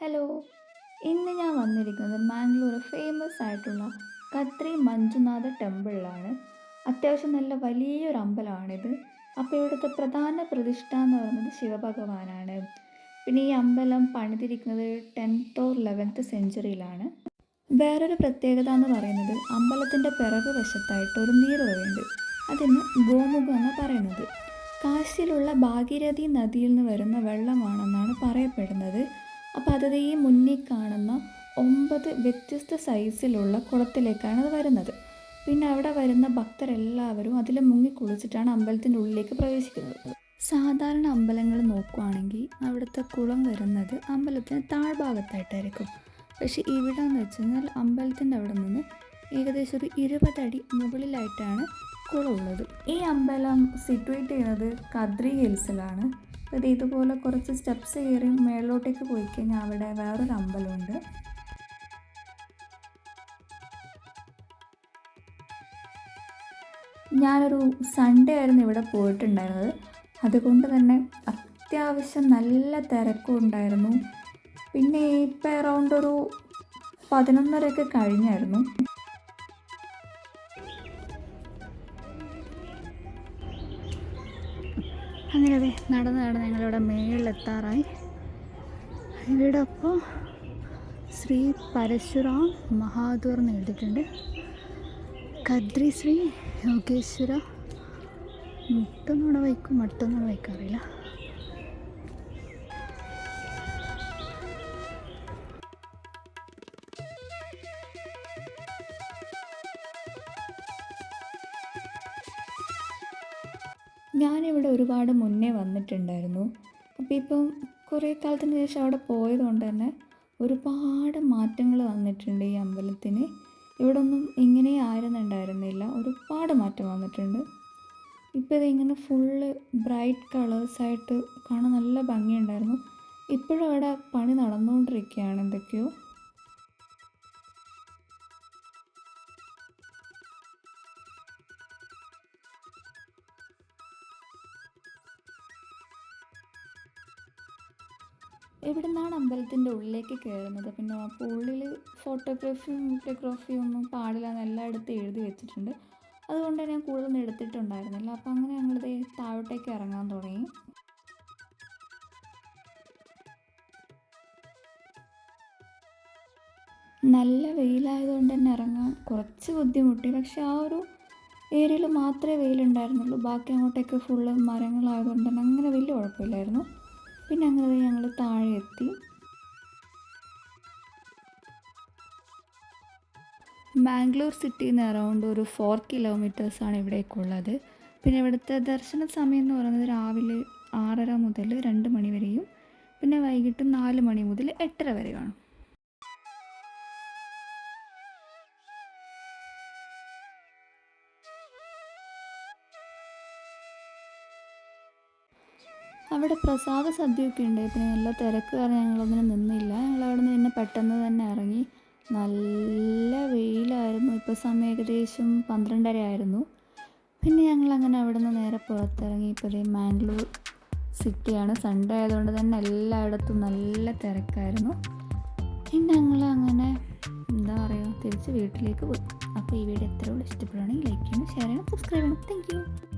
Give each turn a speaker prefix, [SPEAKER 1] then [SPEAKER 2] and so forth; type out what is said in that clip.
[SPEAKER 1] Hello ഇന്ന് ഞാൻ വന്നിരിക്കുന്നത് മാംഗ്ലൂർ ഫേമസ് ആയിട്ടുള്ള കത്രി മഞ്ജുനാഥ ടെമ്പിളിലാണ്. അത്യാവശ്യം നല്ല വലിയൊരു അമ്പലമാണിത്. അപ്പോൾ ഇവിടുത്തെ പ്രധാന പ്രതിഷ്ഠ എന്ന് പറയുന്നത് ശിവഭഗവാനാണ്. പിന്നെ ഈ അമ്പലം പണിതിരിക്കുന്നത് ടെൻത്ത് ഓർ ലെവൻത്ത് സെഞ്ചുറിയിലാണ് വേറൊരു പ്രത്യേകത എന്ന് പറയുന്നത് അമ്പലത്തിന്റെ പിറകു വശത്തായിട്ട് ഒരു നീറുറയുണ്ട് അതിന് ഗോമുഖം എന്ന് പറയുന്നത്. കാശിയിലുള്ള ഭാഗീരഥി നദിയിൽ നിന്ന് വരുന്ന വെള്ളമാണെന്നാണ് പറയപ്പെടുന്നത്. അപ്പോൾ അത് മുന്നിൽ കാണുന്ന ഒമ്പത് വ്യത്യസ്ത സൈസിലുള്ള കുളത്തിലേക്കാണ് അത് വരുന്നത്. പിന്നെ അവിടെ വരുന്ന ഭക്തരെല്ലാവരും അതിൽ മുങ്ങി കുളിച്ചിട്ടാണ് അമ്പലത്തിന്റെ ഉള്ളിലേക്ക് പ്രവേശിക്കുന്നത്. സാധാരണ അമ്പലങ്ങൾ നോക്കുവാണെങ്കിൽ അവിടുത്തെ കുളം വരുന്നത് അമ്പലത്തിന് താഴ്ഭാഗത്തായിട്ടായിരിക്കും. പക്ഷേ ഇവിടെ എന്ന് വെച്ച് കഴിഞ്ഞാൽ അമ്പലത്തിന്റെ അവിടെ നിന്ന് ഏകദേശം ഒരു ഇരുപതടി മുകളിലായിട്ടാണ് കുളമുള്ളത് ഈ അമ്പലം സിറ്റുവേറ്റ് ചെയ്യുന്നത് കദ്രി ഹിൽസിലാണ്. അത് ഇതുപോലെ കുറച്ച് സ്റ്റെപ്സ് കയറി മേളിലോട്ടേക്ക് പോയി കഴിഞ്ഞാൽ അവിടെ വേറൊരു അമ്പലമുണ്ട്. ഞാനൊരു സൺഡേ ആയിരുന്നു ഇവിടെ പോയിട്ടുണ്ടായിരുന്നത്. അതുകൊണ്ട് തന്നെ അത്യാവശ്യം നല്ല തിരക്കും ഉണ്ടായിരുന്നു. പിന്നെ ഇപ്പം അറൗണ്ട് ഒരു പതിനൊന്നരയൊക്കെ കഴിഞ്ഞായിരുന്നു. അങ്ങനെ അതെ നടന്ന് നടന്ന് ഞങ്ങളിവിടെ മേളിലെത്താറായി. ഇവിടെ അപ്പോൾ ശ്രീ പരശുറാം മഹാദൂർ എന്ന് എഴുതിയിട്ടുണ്ട്. കദ്രി ശ്രീ യോഗേശ്വര മുട്ടൊന്നും വയ്ക്കും മട്ടൊന്നും വയ്ക്കാറില്ല ഞാനിവിടെ ഒരുപാട് മുന്നേ വന്നിട്ടുണ്ടായിരുന്നു. അപ്പോൾ ഇപ്പം കുറേ കാലത്തിന് ശേഷം അവിടെ പോയതുകൊണ്ട് തന്നെ ഒരുപാട് മാറ്റങ്ങൾ വന്നിട്ടുണ്ട് ഈ അമ്പലത്തിന്. ഇവിടെ ഒന്നും ഇങ്ങനെ ആയിരുന്നുണ്ടായിരുന്നില്ല. ഒരുപാട് മാറ്റം വന്നിട്ടുണ്ട്. ഇപ്പോൾ ഇതിങ്ങനെ ഫുള്ള് ബ്രൈറ്റ് കളേഴ്സായിട്ട് കാണാൻ നല്ല ഭംഗിയുണ്ടായിരുന്നു. ഇപ്പോഴും അവിടെ പണി നടന്നുകൊണ്ടിരിക്കുകയാണ് എന്തൊക്കെയോ. ഇവിടെ നിന്നാണ് അമ്പലത്തിന്റെ ഉള്ളിലേക്ക് കയറുന്നത്? പിന്നെ അപ്പോൾ ഉള്ളിൽ ഫോട്ടോഗ്രാഫിയും വീഡിയോഗ്രാഫിയും ഒന്നും പാടില്ല എന്ന് എല്ലായിടത്തും എഴുതി വെച്ചിട്ടുണ്ട്. അതുകൊണ്ട് ഞാൻ കൂടുതലൊന്നും എടുത്തിട്ടുണ്ടായിരുന്നില്ല. അപ്പോൾ അങ്ങനെ ഞങ്ങളിത് താഴോട്ടേക്ക് ഇറങ്ങാൻ തുടങ്ങി. നല്ല വെയിലായതുകൊണ്ട് തന്നെ ഇറങ്ങാൻ കുറച്ച് ബുദ്ധിമുട്ടി. പക്ഷെ ആ ഒരു ഏരിയയിൽ മാത്രമേ വെയിലുണ്ടായിരുന്നുള്ളൂ. ബാക്കി അങ്ങോട്ടേക്ക് ഫുള്ള് മരങ്ങളായതുകൊണ്ട് തന്നെ അങ്ങനെ വലിയ കുഴപ്പമില്ലായിരുന്നു. പിന്നെ അങ്ങനെ ഞങ്ങൾ താഴെ എത്തി ബാംഗ്ലൂർ സിറ്റിയിൽ നിന്ന് അറൗണ്ട് ഒരു ഫോർ കിലോമീറ്റേഴ്സാണ് ഇവിടേക്കുള്ളത്. പിന്നെ ഇവിടുത്തെ ദർശന സമയം എന്ന് പറയുന്നത് രാവിലെ ആറര മുതൽ രണ്ട് മണി വരെയും പിന്നെ വൈകിട്ട് നാല് മണി മുതൽ എട്ടര വരെയാണ് അവിടെ പ്രസാദ സദ്യയൊക്കെ ഉണ്ട്. പിന്നെ നല്ല തിരക്ക് കാരണം ഞങ്ങളൊന്നിനും നിന്നില്ല. ഞങ്ങളവിടെ നിന്ന് പിന്നെ പെട്ടെന്ന് തന്നെ ഇറങ്ങി. നല്ല വെയിലായിരുന്നു. ഇപ്പോൾ സമയം ഏകദേശം പന്ത്രണ്ടര ആയിരുന്നു. പിന്നെ ഞങ്ങൾ അങ്ങനെ അവിടെ നിന്ന് നേരെ പുറത്തിറങ്ങി. ഇപ്പോൾ മാംഗ്ലൂർ സിറ്റിയാണ് സൺഡേ ആയതുകൊണ്ട് തന്നെ എല്ലായിടത്തും നല്ല തിരക്കായിരുന്നു. പിന്നെ ഞങ്ങൾ അങ്ങനെ എന്താ പറയുക തിരിച്ച് വീട്ടിലേക്ക് പോയി. അപ്പോൾ ഈ വീഡിയോ എത്ര ഇഷ്ടപ്പെടുകയാണെങ്കിൽ ലൈക്ക് ചെയ്യണം ഷെയർ ചെയ്യണം. സബ്സ്ക്രൈബ് ചെയ്യണം. താങ്ക്